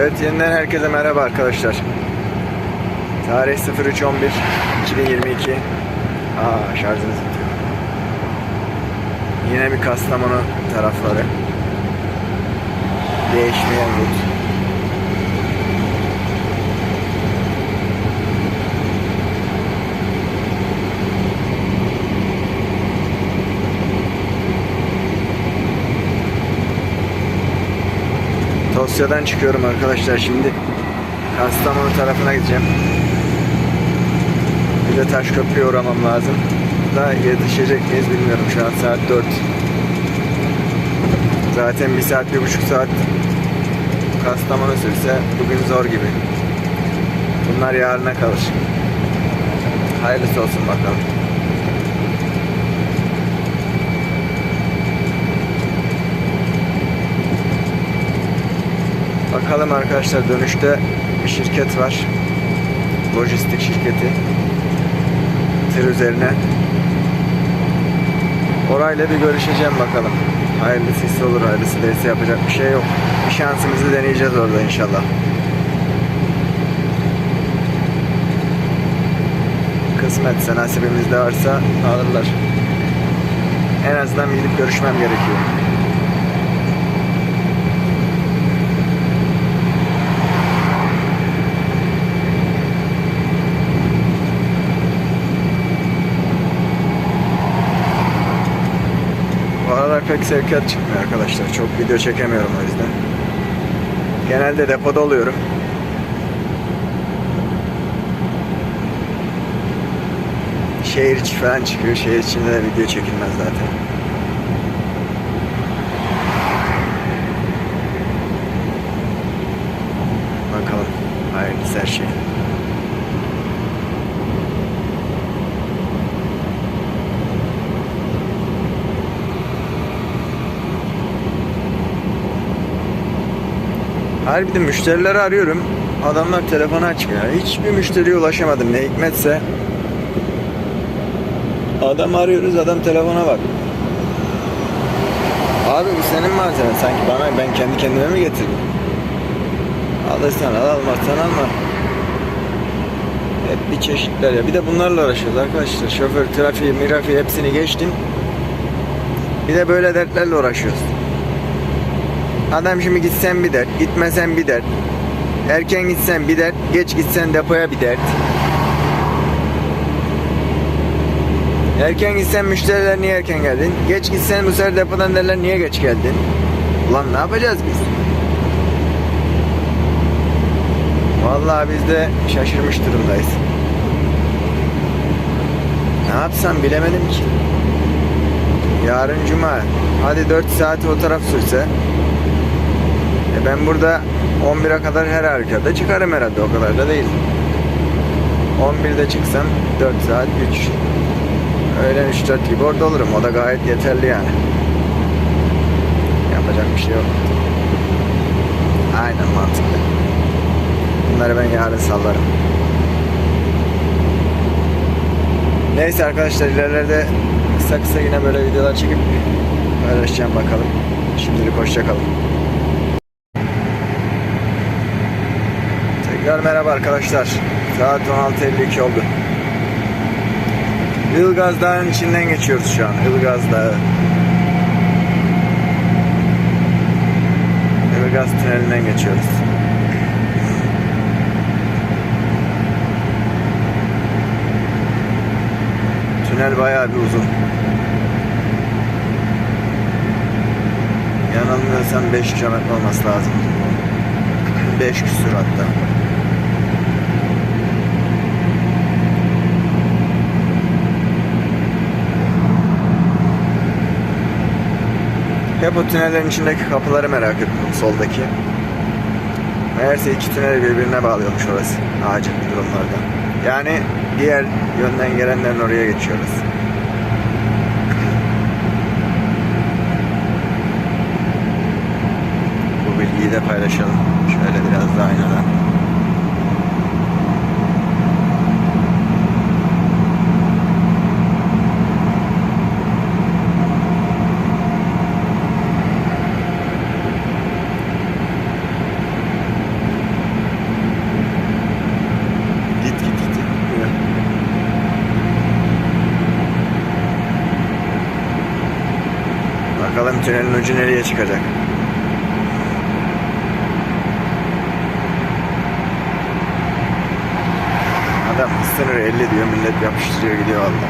Evet yeniden herkese merhaba arkadaşlar. Tarih 0311 2022. Aa şarjınız bitiyor. Yine bir Kastamonu tarafları. Değişmeyen rut. Tosya'dan çıkıyorum arkadaşlar şimdi. Kastamonu tarafına gideceğim. Bir de Taşköprü'ye uğramam lazım. Da yetişecek miyiz bilmiyorum. Şu an saat 4. Zaten bir saat, bir buçuk saat Kastamonu sürse bugün zor gibi. Bunlar yarına kalır. Hayırlısı olsun bakalım. Bakalım arkadaşlar dönüşte bir şirket var. Lojistik şirketi. Tır üzerine. Orayla bir görüşeceğim bakalım. Hayırlısı olur, hayırlısı değilse yapacak bir şey yok. Bir şansımızı deneyeceğiz orada inşallah. Kısmetse nasibimizde varsa alırlar. En azından gidip görüşmem gerekiyor. Bu aralar pek sevkiyat çıkmıyor arkadaşlar. Çok video çekemiyorum o yüzden. Genelde depoda oluyorum. Şehir içi falan çıkıyor. Şehir içinde de video çekilmez zaten. Bakalım. Hayırlısı her şey. Harbiden müşterileri arıyorum. Adamlar telefonu açmıyor. Hiçbir müşteriye ulaşamadım. Ne hikmetse. Adam arıyoruz, adam telefona bak. Abi bu senin malzemen. Sanki bana ben kendi kendime mi getirdim? Alırsan al, almazsan alma. Hep bir çeşitler ya. Bir de bunlarla uğraşıyoruz arkadaşlar. Şoför, trafiği, mirafiği hepsini geçtim. Bir de böyle dertlerle uğraşıyoruz. Adam şimdi gitsen bir dert, gitmesen bir dert. Erken gitsen bir dert, geç gitsen depoya bir dert. Erken gitsen müşteriler niye erken geldin? Geç gitsen bu sefer depodan derler niye geç geldin? Ulan ne yapacağız biz? Vallahi biz de şaşırmış durumdayız. Ne yapsam bilemedim ki. Yarın cuma. Hadi 4 saat o taraf sürse. E ben burada 11'e kadar her halükarda çıkarım herhalde. O kadar da değil. 11'de çıksam 4 saat 3. Öğlen 3-4 gibi orada olurum. O da gayet yeterli yani. Yapacak bir şey yok. Aynen mantıklı. Bunları ben yarın sallarım. Neyse arkadaşlar ilerlerde kısa kısa yine böyle videolar çekip paylaşacağım bakalım. Şimdilik hoşçakalın. Tekrar merhaba arkadaşlar. Saat 16.52 oldu. Ilgaz Dağı'nın içinden geçiyoruz şu an. Ilgaz Dağı. Ilgaz Tüneli'nden geçiyoruz. Tünel bayağı bir uzun. Yanılmıyorsam 5 kilometre olması lazım. 5 küsur hatta. Hep o tünellerin içindeki kapıları merak ettim soldaki. Meğerse iki tünel birbirine bağlıyormuş orası acil durumlarda. Yani diğer yönden gelenlerin oraya geçiyoruz. Bu bilgiyi de paylaşalım. Şöyle biraz daha aynadan. Bakalım tünelin ucu nereye çıkacak. Adam sınır 50 diyor millet yapıştırıyor gidiyor valla.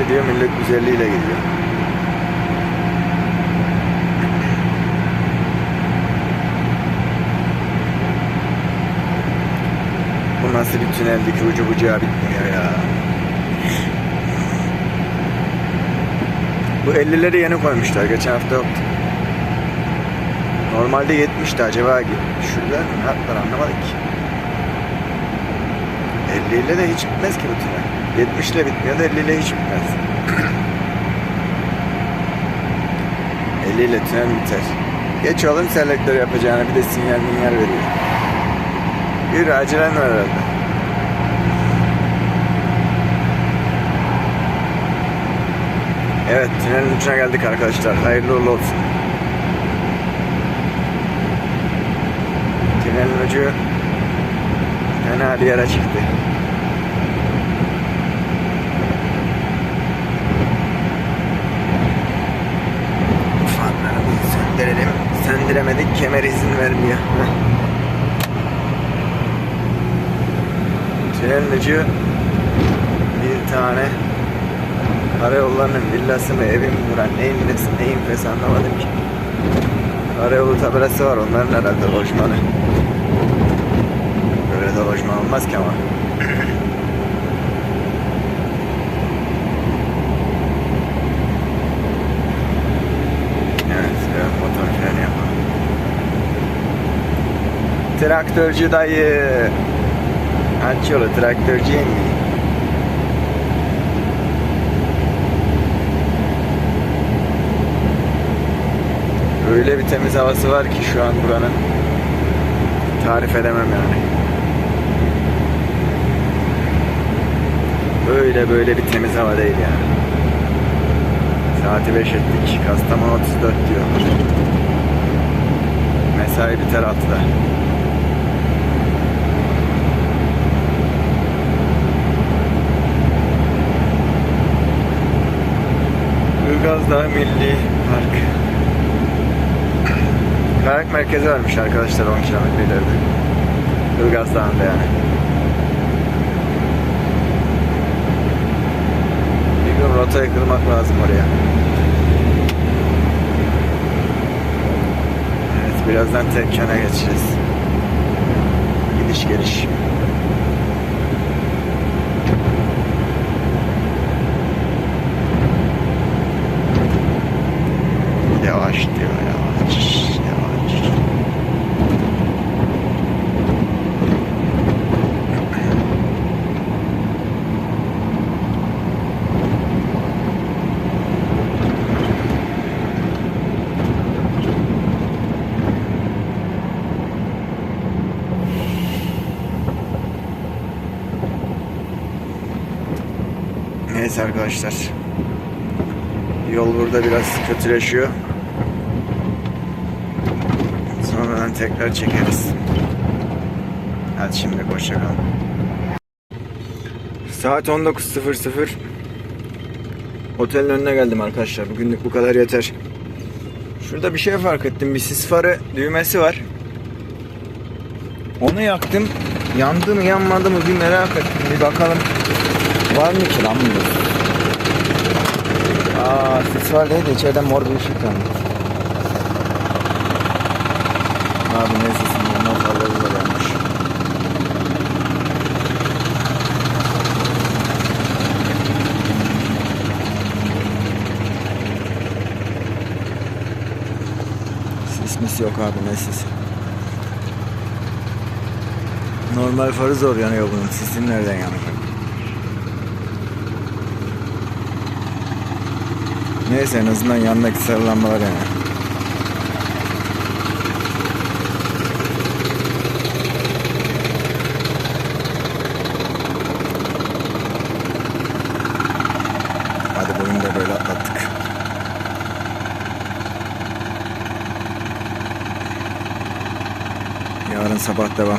50 diyor millet 150 ile gidiyor. Bu nasıl bir tüneldi ki ucu bucağı bitmiyor ya. Bu 50'leri yeni koymuşlar. Geçen hafta yoktu. Normalde 70'ti acaba şurada ne yaptılar anlamadık ki. 50 ile de hiç bitmez ki bu tünel. 70 ile bitmiyor da 50 ile hiç bitmez. 50 ile tünel biter. Geç oğlum selektör yapacağını bir de sinyal minyal veriyor. Yürü acilen var herhalde. Evet tünelin ucuna geldik arkadaşlar. Hayırlı uğurlu olsun. Tünelin ucu fena bir yere çıktı. Fanlarımızı söndürelim. Söndüremedik kemer izin vermiyor. Tünelin ucu bir tane Karayollarının villası mı, evi mi duran, neyin nesi, neyin fesi anlamadım ki. Karayolu tabelası var, onların herhalde lojmanı. Böyle de lojman olmaz ki ama. Traktörcü dayı. Aç yolu, traktörcüye mi? Öyle bir temiz havası var ki şu an buranın. Tarif edemem yani. Böyle böyle bir temiz hava değil yani. Saati 5 ettik. Kastamonu 34 diyor. Mesai biter 6'da. Ilgaz Dağı Milli Park. Kayak merkezi varmış arkadaşlar 10 kilometre ileride. Ilgaz Dağı'nda yani. Bir gün rotayı kırmak lazım oraya. Evet birazdan Tekken'e geçeceğiz. Gidiş geliş. Yavaş diyor yavaş yavaş. Neyse arkadaşlar. Yol burada biraz kötüleşiyor. Sonradan tekrar çekeriz. Hadi şimdi hoşçakalın. Saat 19.00 Otelin önüne geldim arkadaşlar. Bugünlük bu kadar yeter. Şurada bir şey fark ettim. Bir sis farı düğmesi var. Onu yaktım. Yandı mı yanmadı mı bir merak ettim. Bir bakalım. Var mı ki lan bu? Aa sis var değil de içeriden mor bir ışık yandı. Abi neyse şimdi onlar farları da yanmış. Sis mis yok abi ne sis. Normal farı zor yanıyor bunun. Sisin nereden yanacak? Neyse en azından yanındaki sarı lambalar yani. Hadi bugün de böyle atlattık. Yarın sabah devam.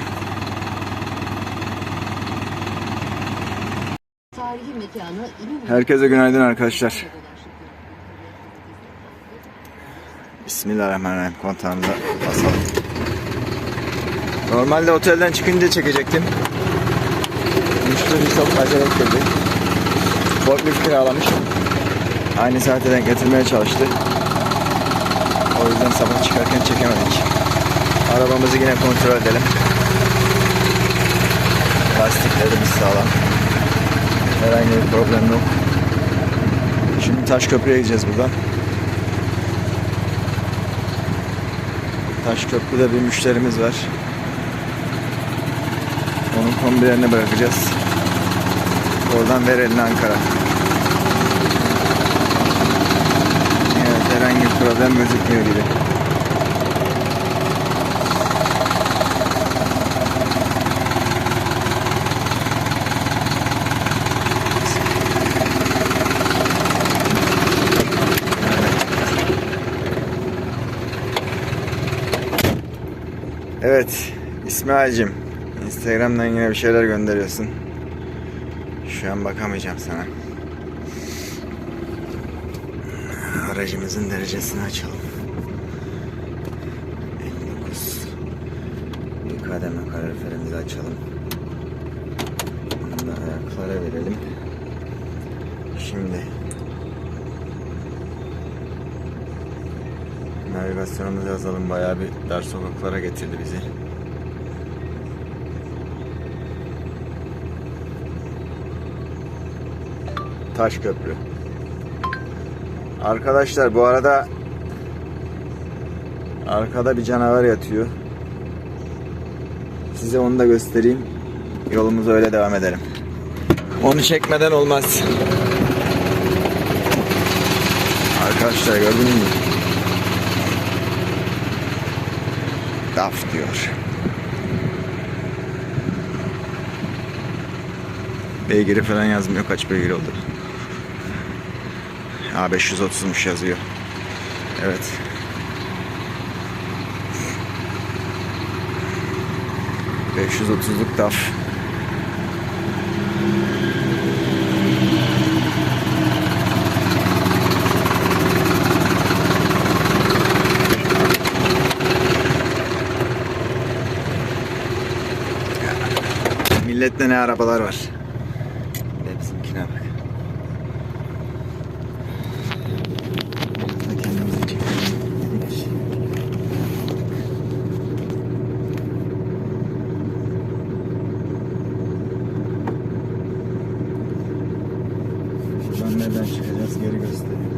Herkese günaydın arkadaşlar. Bismillahirrahmanirrahim. Kontağımıza basalım. Normalde otelden çıkınca çekecektim. Müşteri çok acele etti. Forklift kiralamış. Aynı saate denk getirmeye çalıştı. O yüzden sabah çıkarken çekemedik. Arabamızı yine kontrol edelim. Lastiklerimiz sağlam. Herhangi bir problem yok. Şimdi Taşköprü'ye gideceğiz buradan. Taşköprü'de bir müşterimiz var. Onun kombilerini bırakacağız. Oradan Verel'in Ankara. Evet herhangi bir problem gözükmüyor gibi. Evet İsmail'cim Instagram'dan yine bir şeyler gönderiyorsun. Şu an bakamayacağım sana. Aracımızın derecesini açalım. 59 Bir kademe kaloriferimizi açalım. Dar sokaklara getirdi bizi. Taş köprü. Arkadaşlar bu arada arkada bir canavar yatıyor. Size onu da göstereyim. Yolumuza öyle devam edelim. Onu çekmeden olmaz. Arkadaşlar gördünüz mü? DAF diyor. Beygiri falan yazmıyor kaç beygir oldu. Ha 530'muş yazıyor. Evet. ...530'luk DAF. Millette ne arabalar var. Bir de bizimkine bak. Da kendimizi çekelim. Şuradan nereden çıkacağız geri göstereyim.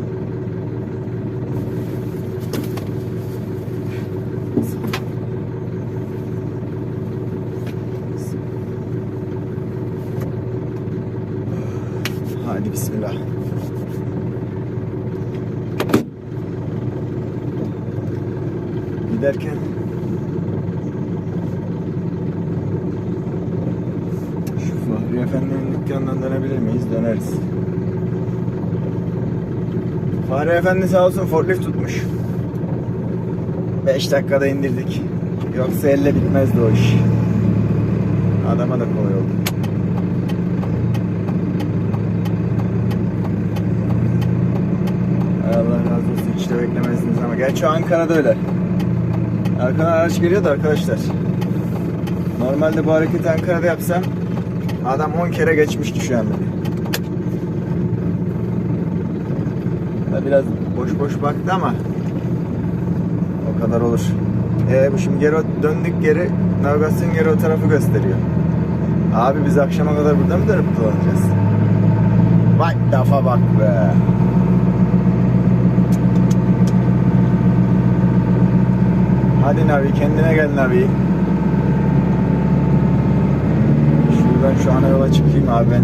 Hadi bismillah. Giderken şu Fahri Efendi'nin dükkanından dönebilir miyiz? Döneriz. Fahri Efendi sağ olsun forklift tutmuş. 5 dakikada indirdik. Yoksa elle bitmezdi o iş. Adama da kolay oldu. Allah razı olsun hiç de beklemezdiniz ama gerçi Ankara'da öyle. Arkadan araç geliyordu arkadaşlar. Normalde bu hareketi Ankara'da yapsam adam 10 kere geçmişti şu an beni. Biraz boş boş baktı ama o kadar olur. E bu şimdi geri döndük geri navigasyon geri o tarafı gösteriyor. Abi biz akşama kadar burada mı dönüp dolanacağız? Vay lafa bak be. Hadi Navi kendine gel Navi. Şuradan şu ana yola çıkayım abi ben.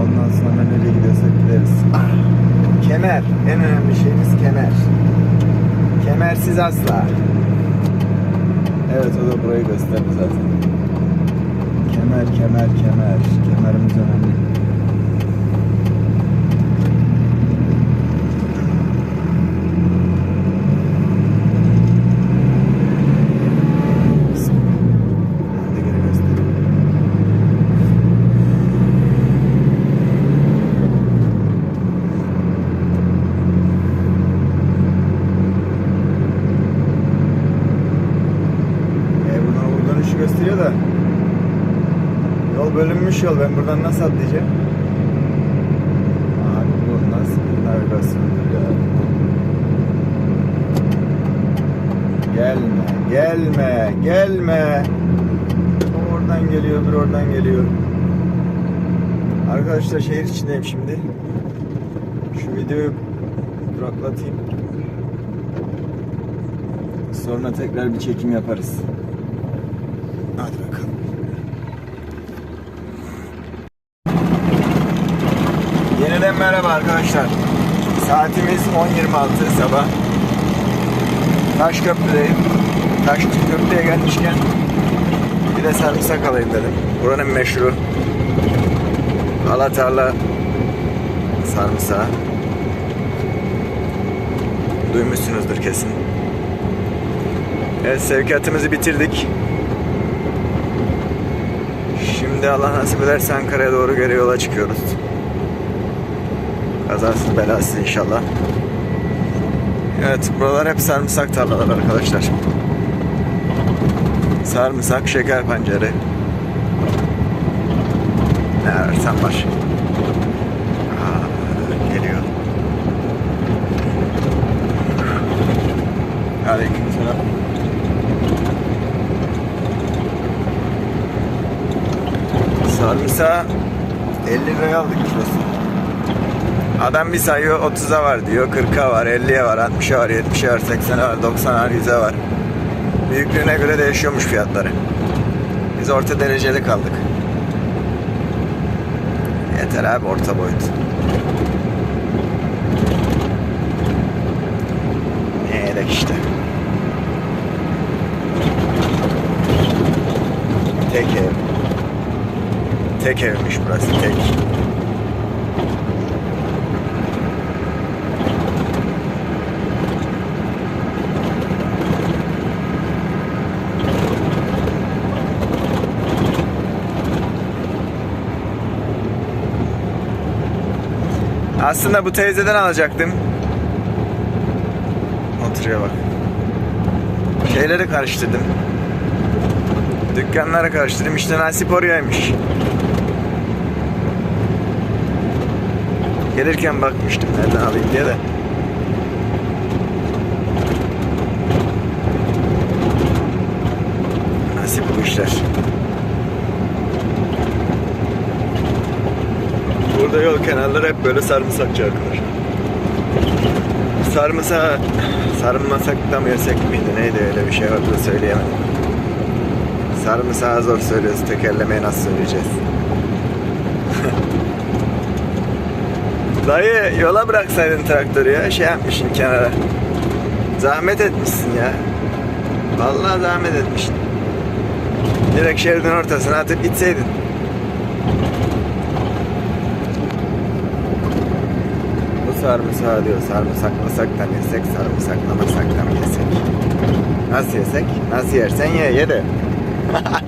Ondan sonra nereye gidiyorsak gideriz. Kemer. En önemli şeyimiz kemer. Kemersiz asla. Evet o da burayı gösterdi zaten. Kemer, kemer, kemer. Kemerimiz önemli. gösteriyor da yol bölünmüş yol. Ben buradan nasıl atlayacağım? Abi bu nasıl bir navigasyondur ya? Gelme, gelme, gelme. Oradan geliyor, bir oradan geliyor. Arkadaşlar şehir içindeyim şimdi. Şu videoyu duraklatayım. Sonra tekrar bir çekim yaparız. Merhaba arkadaşlar. Saatimiz 10.26 sabah. Taşköprü'deyim. Taşköprü'ye gelmişken bir de sarımsak alayım dedim. Buranın meşhuru Alatarla sarımsağı. Duymuşsunuzdur kesin. Evet sevkiyatımızı bitirdik. Şimdi Allah nasip ederse Ankara'ya doğru geri yola çıkıyoruz. Kazasız belasız inşallah. Evet buralar hep sarımsak tarlaları arkadaşlar. Sarımsak, şeker pancarı. Ne ararsan var. Geliyor. Aleykümselam. Sarımsağı 50 liraya aldık kilosu. Adam bir sayıyor 30'a var diyor, 40'a var, 50'ye var, 60'a var, 70'e var, 80'e var, 90'a var, 100'e var. Büyüklüğüne göre değişiyormuş fiyatları. Biz orta dereceli kaldık. Yeter abi orta boyut. Ne yedek işte. Tek ev. Tek evmiş burası tek. Aslında bu teyzeden alacaktım. Oturuyor bak. Şeyleri karıştırdım. Dükkanları karıştırdım. İşte nasip orayaymış. Gelirken bakmıştım nereden alayım diye de. Nasip bu işler. Burada yol kenarları hep böyle sarımsakçı arkadaşlar. Sarımsak, sarımsak da mı yesek miydi neydi öyle bir şey vardı söyleyemedim. Sarımsağı zor söylüyoruz, tekerlemeyi nasıl söyleyeceğiz? Dayı yola bıraksaydın traktörü ya, şey yapmışsın kenara. Zahmet etmişsin ya. Vallahi zahmet etmişsin. Direkt şeridin ortasına atıp gitseydin. Sarımsağı diyor sarımsaklasak da yesek, sarımsaklamasak da yesek? Nasıl yesek? Nasıl yersen ye, ye de.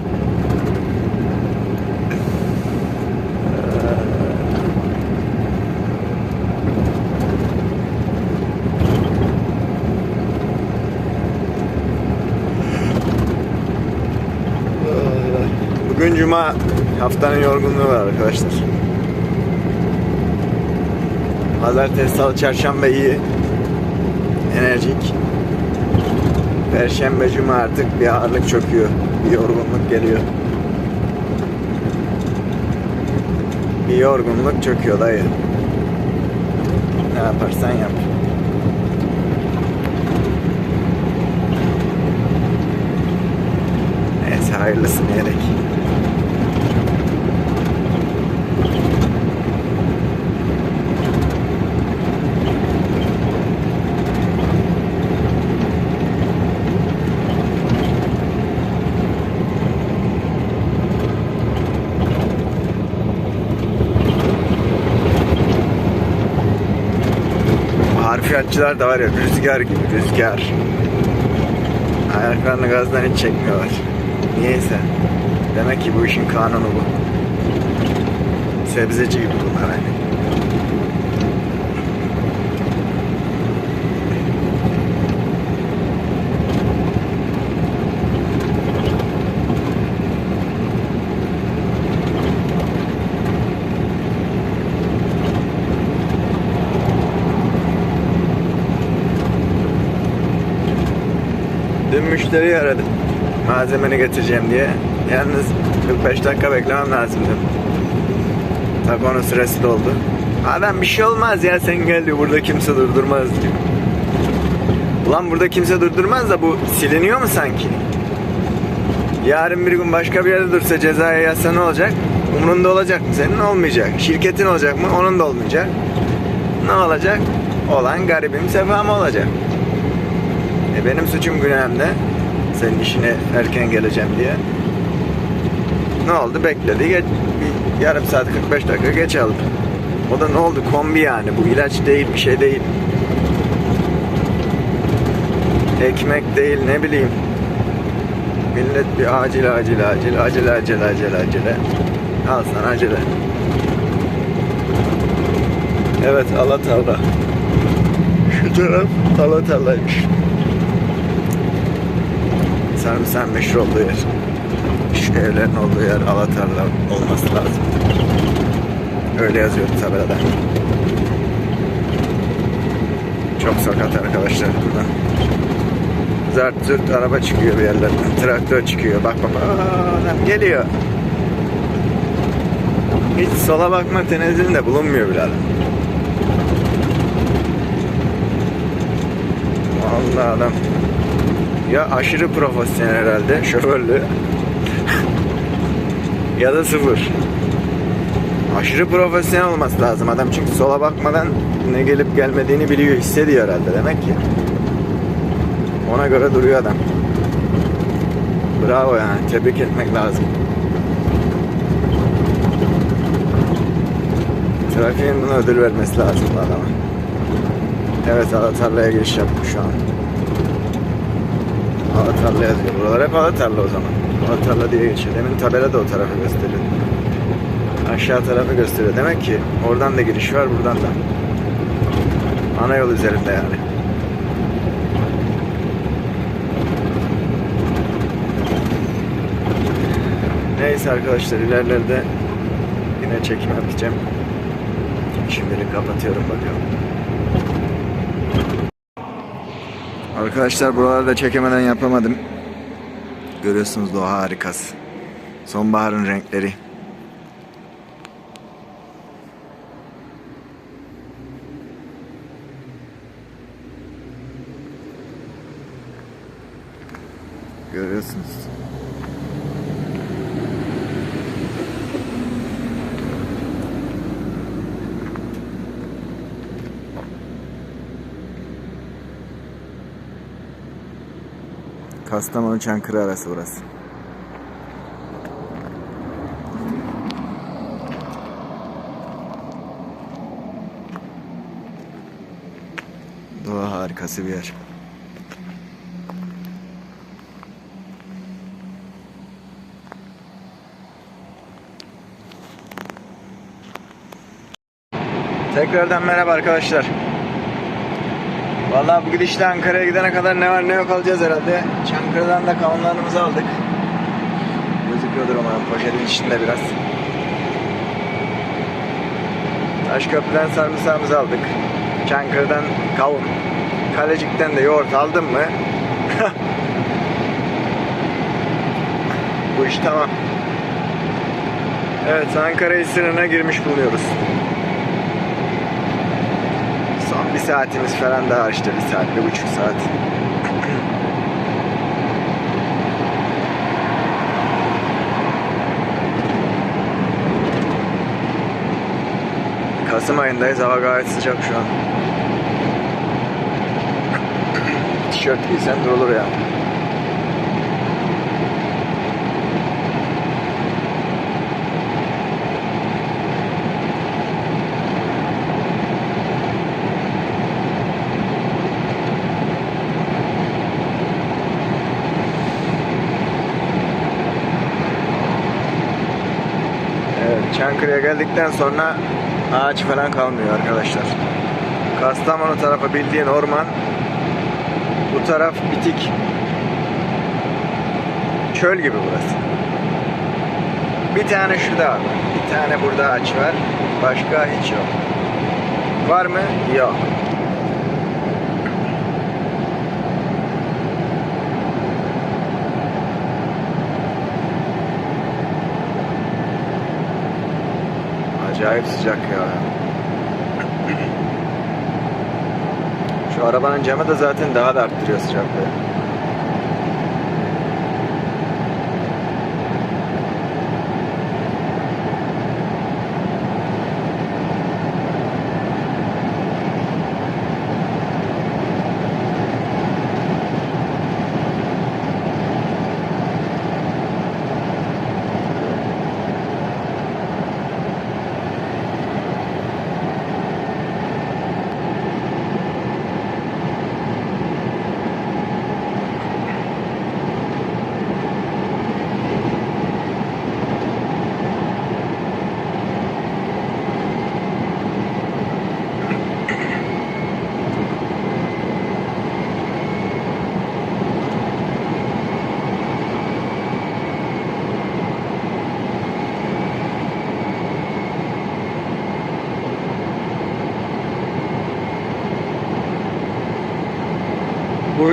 Bugün cuma haftanın yorgunluğu var arkadaşlar. Pazartesi, salı, çarşamba iyi. Enerjik. Perşembe, cuma artık bir ağırlık çöküyor. Bir yorgunluk geliyor. Bir yorgunluk çöküyor dayı. Ne yaparsan yap. Neyse hayırlısı diyerek. Harfiyatçılar da var ya rüzgar gibi rüzgar. Ayaklarını gazdan hiç çekmiyorlar. Niyeyse. Demek ki bu işin kanunu bu. Sebzeci gibi bunlar hani. Müşteriyi aradım. Malzemeni getireceğim diye. Yalnız 45 dakika beklemem lazımdı. Tabii onun süresi doldu. Adam bir şey olmaz ya sen gel diyor. Burada kimse durdurmaz diyor. Ulan burada kimse durdurmaz da bu siliniyor mu sanki? Yarın bir gün başka bir yerde dursa cezaya yazsa ne olacak? Umrunda olacak mı senin? Olmayacak. Şirketin olacak mı? Onun da olmayacak. Ne olacak? Olan garibim sefam olacak. E benim suçum günahımda. Senin işine erken geleceğim diye. Ne oldu? Bekledi. Geç, bir yarım saat 45 dakika geç aldı. O da ne oldu? Kombi yani. Bu ilaç değil, bir şey değil. Ekmek değil, ne bileyim. Millet bir acil acil acil acele acele acele acele. Al sana acele. Evet Alatarla. Şu taraf Alatarla'ymış. Sarımsak meşhur olduğu yer. Şu evlerin olduğu yer Alatarla olması lazım. Öyle yazıyor tabelada. Çok sakat arkadaşlar buradan. Zart zırt araba çıkıyor bir yerlerden. Traktör çıkıyor. Bak bak. Aa, geliyor. Hiç sola bakma tenezzülünde bulunmuyor birader. Vallahi adam ya aşırı profesyonel herhalde şoförlüğü ya da sıfır. Aşırı profesyonel olması lazım adam çünkü sola bakmadan ne gelip gelmediğini biliyor, hissediyor herhalde demek ki. Ona göre duruyor adam. Bravo yani tebrik etmek lazım. Trafiğin buna ödül vermesi lazım adama. Evet Alatarla'ya giriş yaptık şu an. Alatarla yazıyor. Buralar hep Alatarla o zaman. Alatarla diye geçiyor. Demin tabela da o tarafı gösteriyor. Aşağı tarafı gösteriyor. Demek ki oradan da giriş var buradan da. Ana yol üzerinde yani. Neyse arkadaşlar ilerlerde yine çekim yapacağım. Şimdilik kapatıyorum bakalım. Arkadaşlar buralarda çekemeden yapamadım. Görüyorsunuz doğa harikası. Sonbaharın renkleri. Görüyorsunuz. Kastamonu Çankırı arası burası. Doğa harikası bir yer. Tekrardan merhaba arkadaşlar. Vallahi bu gidişle Ankara'ya gidene kadar ne var ne yok alacağız herhalde. Çankırı'dan da kavunlarımızı aldık. Gözüküyordur umarım poşetin içinde biraz. Taşköprü'den sarımsağımızı aldık. Çankırı'dan kavun. Kalecik'ten de yoğurt aldım mı? bu iş tamam. Evet Ankara İstina'na girmiş bulunuyoruz. Bir saatimiz falan daha işte bir saat, bir buçuk saat. Kasım ayındayız. Hava gayet sıcak şu an. Tişört giysen durulur ya. Evet, Çankırı'ya geldikten sonra ağaç falan kalmıyor arkadaşlar. Kastamonu tarafı bildiğin orman. Bu taraf bitik. Çöl gibi burası. Bir tane şurada var. Bir tane burada ağaç var. Başka hiç yok. Var mı? Yok. Acayip sıcak ya. Şu arabanın camı da zaten daha da arttırıyor sıcaklığı.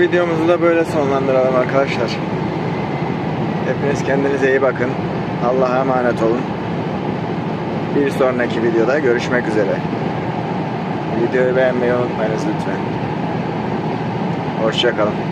Videomuzu da böyle sonlandıralım arkadaşlar. Hepiniz kendinize iyi bakın. Allah'a emanet olun. Bir sonraki videoda görüşmek üzere. Videoyu beğenmeyi unutmayınız lütfen. Hoşçakalın.